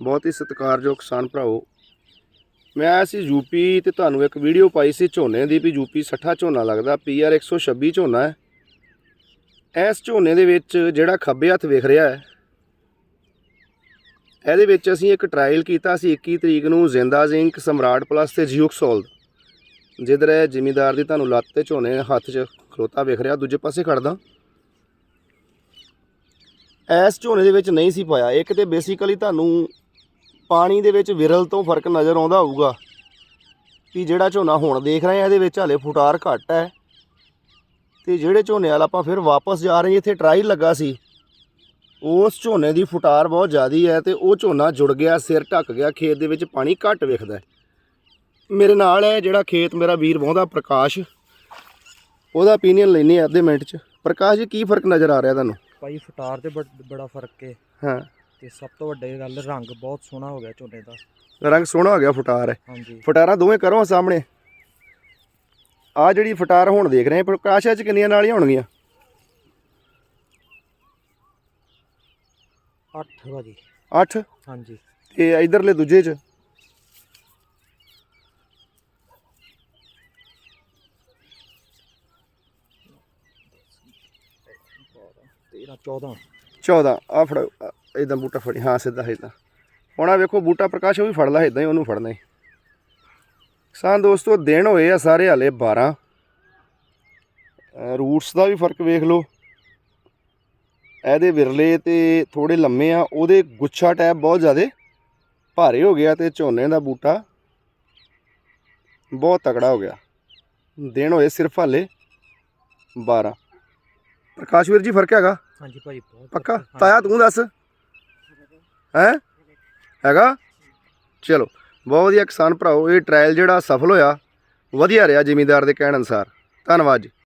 ਬਹੁਤ ਹੀ ਸਤਿਕਾਰਯੋਗ ਕਿਸਾਨ ਭਰਾਓ ਮੈਂ ਆਇਆ ਸੀ ਯੂਪੀ ਤੇ ਤੁਹਾਨੂੰ ਇੱਕ ਵੀਡੀਓ ਪਾਈ ਸੀ ਝੋਨੇ ਦੀ ਵੀ ਯੂਪੀ 60 ਝੋਨਾ ਲੱਗਦਾ ਪੀਆਰ 126 ਝੋਨਾ ਹੈ। ਇਸ ਝੋਨੇ ਦੇ ਵਿੱਚ ਜਿਹੜਾ ਖੱਬੇ ਹੱਥ ਵੇਖ ਰਿਹਾ ਹੈ, ਇਹਦੇ ਵਿੱਚ ਅਸੀਂ ਇੱਕ ਟ੍ਰਾਇਲ ਕੀਤਾ ਸੀ 21 ਤਰੀਕ ਨੂੰ ਜ਼ਿੰਦਾ ਜ਼ਿੰਕ ਸਮਰਾਟ ਪਲੱਸ ਤੇ ਜਿਓਕਸੋਲ ਜਿੱਧਰ ਇਹ ਜ਼ਿਮੀਦਾਰ ਦੀ ਤੁਹਾਨੂੰ ਲੱਤ ਤੇ ਝੋਨੇ ਹੱਥ 'ਚ ਖਲੋਤਾ ਵੇਖ ਰਿਹਾ, ਦੂਜੇ ਪਾਸੇ ਖੜਦਾ। ਇਸ ਝੋਨੇ ਦੇ ਵਿੱਚ ਨਹੀਂ ਸੀ ਪਾਇਆ। ਇੱਕ ਤੇ ਬੇਸਿਕਲੀ ਤੁਹਾਨੂੰ ਪਾਣੀ ਦੇ ਵਿੱਚ ਵਿਰਲ ਤੋਂ ਫ਼ਰਕ ਨਜ਼ਰ ਆਉਂਦਾ ਹੋਊਗਾ। ਕਿ ਜਿਹੜਾ ਝੋਨਾ ਹੁਣ ਦੇਖ ਰਹੇ ਆ ਇਹਦੇ ਵਿੱਚ ਹਲੇ ਫੁਟਾਰ ਘੱਟ ਹੈ। ਤੇ ਜਿਹੜੇ ਝੋਨੇ ਵਾਲ ਆਪਾਂ ਫਿਰ ਵਾਪਸ ਜਾ ਰਹੇ ਜਿੱਥੇ ਟਰਾਇਲ ਲੱਗਾ ਸੀ। ਉਸ ਝੋਨੇ ਦੀ ਫੁਟਾਰ ਬਹੁਤ ਜ਼ਿਆਦੀ ਹੈ ਤੇ ਉਹ ਝੋਨਾ ਜੁੜ ਗਿਆ ਸਿਰ ਢੱਕ ਗਿਆ ਖੇਤ ਦੇ ਵਿੱਚ ਪਾਣੀ ਘੱਟ ਵਿਖਦਾ ਮੇਰੇ ਨਾਲ ਹੈ ਜਿਹੜਾ ਖੇਤ ਮੇਰਾ ਵੀਰ ਵਾਹੁੰਦਾ ਪ੍ਰਕਾਸ਼। ਉਹਦਾ opinion ਲੈਨੇ ਆ ਅੱਧੇ ਮਿੰਟ 'ਚ। ਪ੍ਰਕਾਸ਼ ਜੀ ਕੀ ਫ਼ਰਕ ਨਜ਼ਰ ਆ ਰਿਹਾ ਤੁਹਾਨੂੰ? ਭਾਈ ਫਟਾਰ ਤੇ ਬੜ- ਬੜਾ ਫ਼ਰਕ ਹੈ। ਹਾਂ। ਤੇ ਸਭ ਤੋਂ ਵੱਡੀ ਗੱਲ ਰੰਗ ਬਹੁਤ ਸੋਹਣਾ ਹੋ ਗਿਆ ਝੋਨੇ ਦਾ। ਰੰਗ ਸੋਹਣਾ ਹੋ ਗਿਆ ਫੁਟਾਰ। ਹੈ ਹਾਂਜੀ। ਫਟਾਰਾਂ ਦੋਵੇਂ ਕਰੋ ਸਾਹਮਣੇ। ਆ ਜਿਹੜੀ ਫਟਾਰ ਹੁਣ ਦੇਖ ਰਹੇ ਪ੍ਰਕਾਸ਼ ਚ ਕਿੰਨੀਆਂ ਨਾਲੀਆਂ ਹੋਣਗੀਆਂ? 8 ਭਾਜੀ 8 ਹਾਂਜੀ। ਤੇ ਇਧਰਲੇ ਦੂਜੇ ਚ? ਤੇਰਾਂ 14 14 ਆ ਫੜ। ਇਦਾਂ ਬੂਟਾ ਫੜੀ ਹਾਂ ਸਿੱਧਾ ਇਦਾਂ ਹੁਣ ਆ ਵੇਖੋ ਬੂਟਾ ਪ੍ਰਕਾਸ਼ ਉਹ ਵੀ ਫੜ ਲਾ ਇਦਾਂ ਹੀ ਉਹਨੂੰ ਫੜਨਾ ਹੀ। ਕਿਸਾਨ ਦੋਸਤੋ ਦਿਨ ਹੋਏ ਆ ਸਾਰੇ ਹਲੇ 12 ਰੂਟਸ ਦਾ ਵੀ ਫ਼ਰਕ ਵੇਖ ਲਓ। ਇਹਦੇ ਵਿਰਲੇ ਤੇ ਥੋੜੇ ਲੰਮੇ ਆ ਉਹਦੇ ਗੁੱਛਾ ਟੈਪ ਬਹੁਤ ਜ਼ਿਆਦੇ ਭਾਰੇ ਹੋ ਗਿਆ ਤੇ ਝੋਨੇ ਦਾ ਬੂਟਾ ਬਹੁਤ ਤਕੜਾ ਹੋ ਗਿਆ। ਦਿਨ ਹੋਏ ਸਿਰਫ ਹਲੇ 12 ਪ੍ਰਕਾਸ਼ ਵੀਰ ਜੀ ਫ਼ਰਕ ਹੈਗਾ? ਹਾਂਜੀ ਭਾਈ ਬਹੁਤ ਪੱਕਾ। ਤਾਇਆ ਤੂੰ ਦੱਸ। ਹੈ? ਹੈਗਾ? ਚਲੋ, ਬਹੁਤ ਵਧੀਆ ਕਿਸਾਨ ਭਰਾਓ, ਇਹ ਟਰਾਇਲ ਜਿਹੜਾ ਸਫਲ ਹੋਇਆ, ਵਧੀਆ ਰਿਹਾ ਜ਼ਿਮੀਂਦਾਰ ਦੇ ਕਹਿਣ ਅਨੁਸਾਰ। ਧੰਨਵਾਦ ਜੀ।